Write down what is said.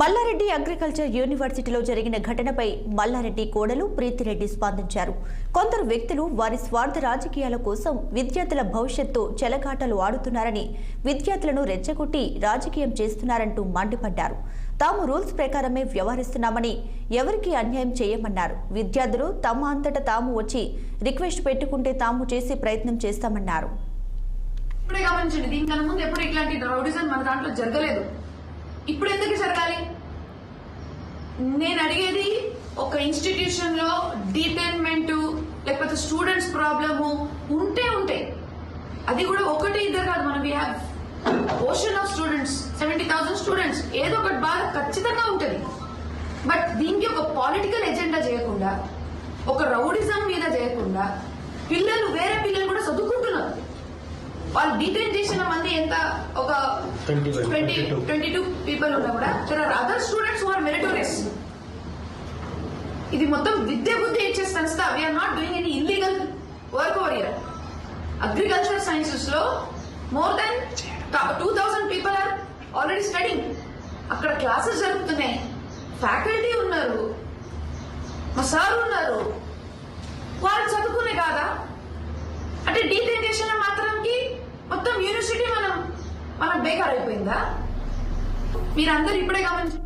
Mallareddy agriculture యూనివర్సిటీలో జరిగిన ఘటనపై మల్లారెడ్డి కోడలు ప్రీతిరెడ్డి స్పందించారు. కొందరు వ్యక్తులు వారి స్వార్థ రాజకీయాల కోసం విద్యార్థుల భవిష్యత్తు చెలగాటలు ఆడుతున్నారని విద్యార్థులను రెచ్చగొట్టి రాజకీయం చేస్తున్నారంటూ మండిపడ్డారు. తాము రూల్స్ ప్రకారమే వ్యవహరిస్తున్నామని ఎవరికి అన్యాయం చేయమన్నారు. విద్యార్థులు తమ అంతట తాము వచ్చి రిక్వెస్ట్ పెట్టుకుంటే తాము చేసే ప్రయత్నం చేస్తామన్నారు. ఇప్పుడే గమనించండి దీనికన్నా ముందు ఎప్పుడు ఇట్లాంటి రౌడిజం మన దాంట్లో జరగలేదు. ఇప్పుడు ఎందుకు జరగాలి? నేను అడిగేది ఒక ఇన్స్టిట్యూషన్లో డిపెండ్మెంట్ లేకపోతే స్టూడెంట్స్ ప్రాబ్లము ఉంటే ఉంటాయి అది కూడా ఒకటి ఇద్దరు కాదు మనం we have ocean of students seventy thousand students ఏదో ఒకటి బాధ ఖచ్చితంగా ఉంటుంది. బట్ దీనికి ఒక పాలిటికల్ ఎజెండా చేయకుండా ఒక రౌడిజం మీద చేయకుండా పిల్లలు వేరే పిల్లలు కూడా చదువుకుంటున్నారు. వాళ్ళు డిటైన్ చేసిన మంది ఎంత ఒక 25, ట్వంటీ 22. ట్వంటీ టూ పీపుల్ ఉన్నా కూడా there are other students are meritorious ఇది మొత్తం విద్య బుద్ధి ఇచ్చే సంస్థ. We are not doing any illegal work over year agriculture సైన్సెస్లో more than two thousand people are already studying అక్కడ క్లాసెస్ జరుగుతున్నాయి. ఫ్యాకల్టీ ఉన్నారు. మా సార్ ఉన్నారు వాళ్ళు చదువుకునే కాదా అంటే డీటెంటేషన్ మాత్రంకి మొత్తం యూనివర్సిటీ మనం మనం బేకార్ అయిపోయిందా మీరందరూ ఇప్పుడే గమనించి